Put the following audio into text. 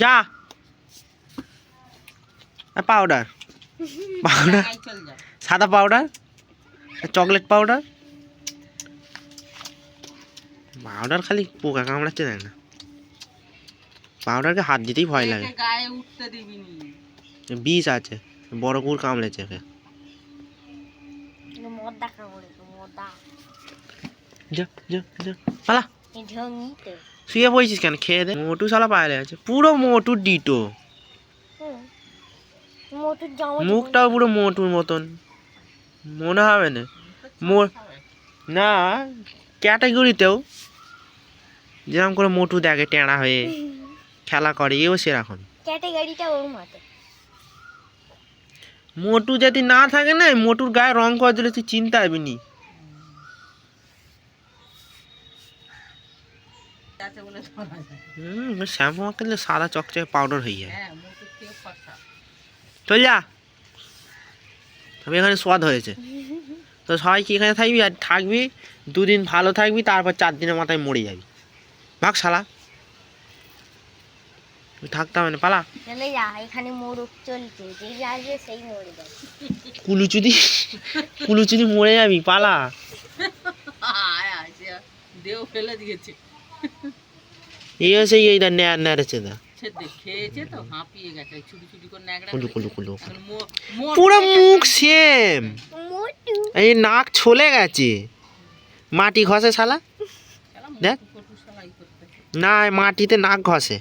যা। Powder powder সাদা powder chocolate powder powder খালি পোকা কামড়াচ্ছে দেখ না। পাউডারকে হাত দিতেই ভয় লাগে। বিষ আছে। বড় কুকুর কামড়েছে একে। মদা কামড়ে মদা। যা যা যা। পালা। শুয়ে বইছিস কেন? খেয়ে দে। মোটু শালা পায়লে আছে। পুরো মোটু ডিটো। মুখটাও পুরো মোটুর মতন। মনে হবে না। না ক্যাটাগরিতেও যেরকম করে মোটু দেখে টেঁড়া হয়ে খেলা করে এও সেরকম। ক্যাটাগরিটা ওর মতো। মোটু যদি না থাকে না মোটুর গায়ে রং করে দিলে তুই চিন্তা হবি আছে বলে ধরা যায় হুম শ্যাম্পু মাখলে সাদা চকচকে পাউডার হয়ে যায়। হ্যাঁ মুখের থেকে ফর্সা। চল যা। তবে এখানে স্বাদ হয়েছে। তো সবাই কি এখানে থাকবি আর থাকবি? দুদিন ভালো থাকবি তারপর চার দিনের মাথায় মরে যাবি। ভাগ শালা। তুই থাকতে না পালা। চলে যা এখানে মোরগ চলছে যেই আসবে সেই মরে যাবে। কুলুচুদি কুলুচুদি মরে যাবি পালা। আয় দেও ফেলে দিয়েছে। এই হচ্ছে এইটা ন্যার নেড়েছে মোট পুরো মুখ সেম। এই নাক ছলে গেছে। মাটি ঘষে শালা। শালা দেখ। মোটু ফটু শালা ই করতে। না মাটিতে নাক ঘষে।